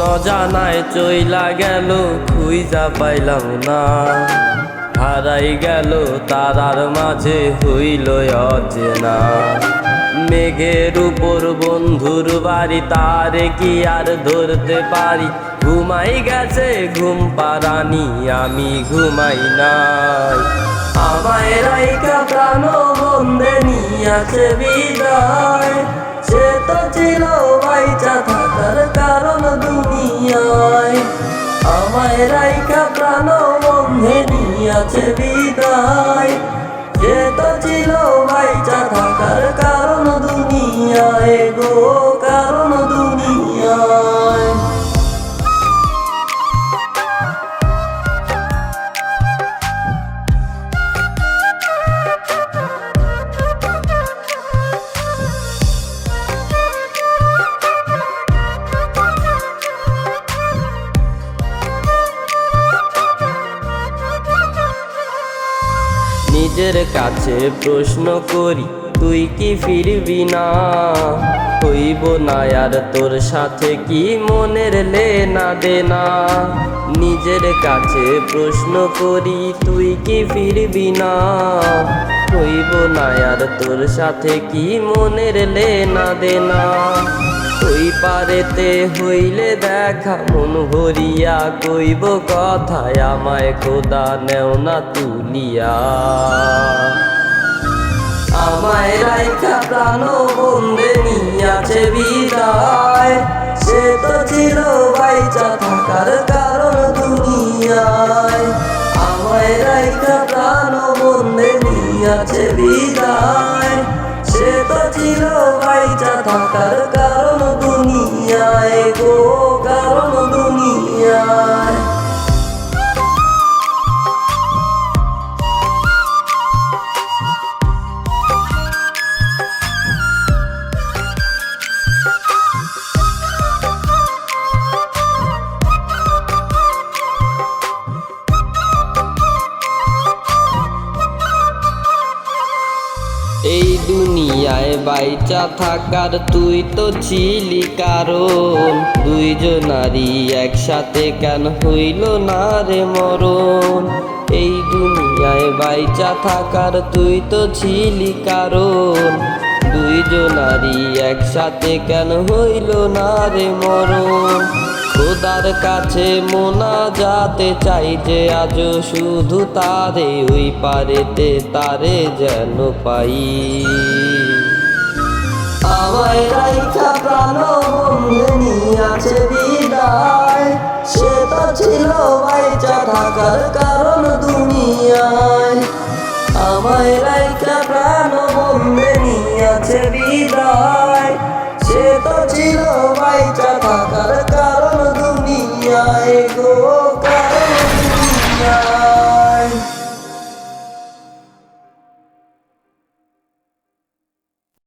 অজানায় চইলা গেল খুইজা পাইলাম না। হারাই গেল, তারার মাঝে হইল অচেনা। মেঘের উপর বন্ধুর বাড়ি, তারে কি আর ধরতে পারি? ঘুমাই গেছে ঘুম পারানি আমি ঘুমাই নাই। আমায় রাইকা প্রাণ বন্ধে নিয়াছে বিদায়। নিয়াছে বিদায়। যে তো ছিল বাইচা থাকার কারণ দুনিয়ায় গো। নিজের কাছে প্রশ্ন করি, তুই কি ফিরবি না? হইব না আর তোর সাথে কি মনের লেনা দেনা? নিজের কাছে প্রশ্ন করি, তুই কি ফিরবি না? হইব না আর তোর সাথে কি মনের লেনা দেনা? ওই পারেতে হইলে দেখা মন ভরিয়া কইব কথায়, আমায় খোদা নেও না তুলিয়া। আমায় রাইখা প্রাণ বন্দে নিয়াছে বিদায়, সে তো ছিল বাইচা থাকার কারণ দুনিয়ায়। আমায় রাইখা প্রাণ বন্দে নিয়াছে বিদায়, সে তো ছিল বাইচা থাকার কারণ দুনিয়ায় দুনিয়ায় বাইচা থাকার, তুই তো ছিলি কারণ। দুইজনারই একসাথে কেন হইল না রে মরণ? এই দুনিয়ায় বাইচা থাকার, তুই তো ছিলি কারণ। দুইজনারই একসাথে কেন হইল না রে মরণ? খোদার কাছে মোনা যাতে চাই যে আজ শুধু তারে, ওই পারেতে তারে যেন পাই। বিদায়। সে তো ছিল বাইচা থাকার কারণ হৃদয় সে তো ছিল